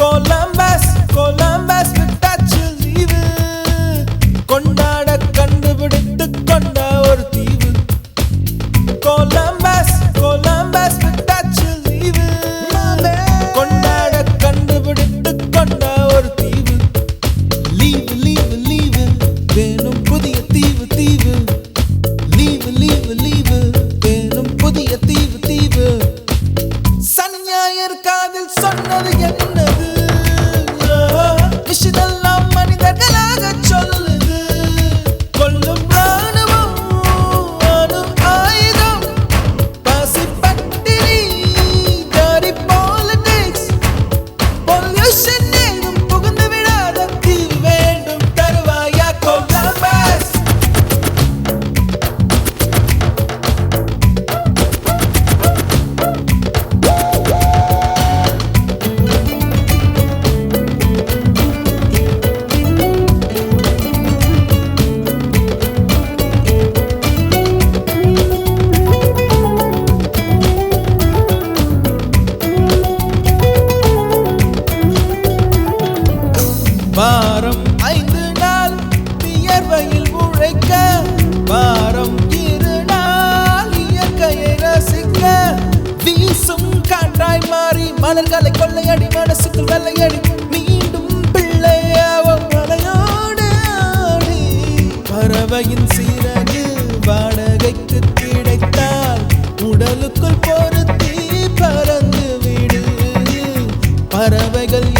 Columbus Columbus விட்டாச்சு leave கொண்டாட கண்டுபிடித்து கொண்ட ஒரு தீவு. கொலம்பஸ் கொலம்பஸ் விட்டாச்சு லீவு கொண்டாட கண்டுபிடித்து கொண்ட ஒரு தீவு. லீவு லீவு லீவு வேணும் புதிய தீவு தீவு. லீவு லீவு லீவு வேணும் புதிய தீவு தீவு. சனி காதில் சொன்னது என்ன? வாரம் ஐந்து நாள் வியர்வையில் உழைக்க வாரம் இரு நாள் இயற்கையை ரசிக்க. வீசும் காற்றாய் மாறி மலர்களை கொள்ளையடி மனசுக்குள் வெள்ளையடி மீண்டும் பிள்ளையாவும் மலையோடு பறவையின் சீரகு வாடகைக்கு கிடைத்தால் உடலுக்குள் பொருத்தி பறந்து விடு. பறவைகள்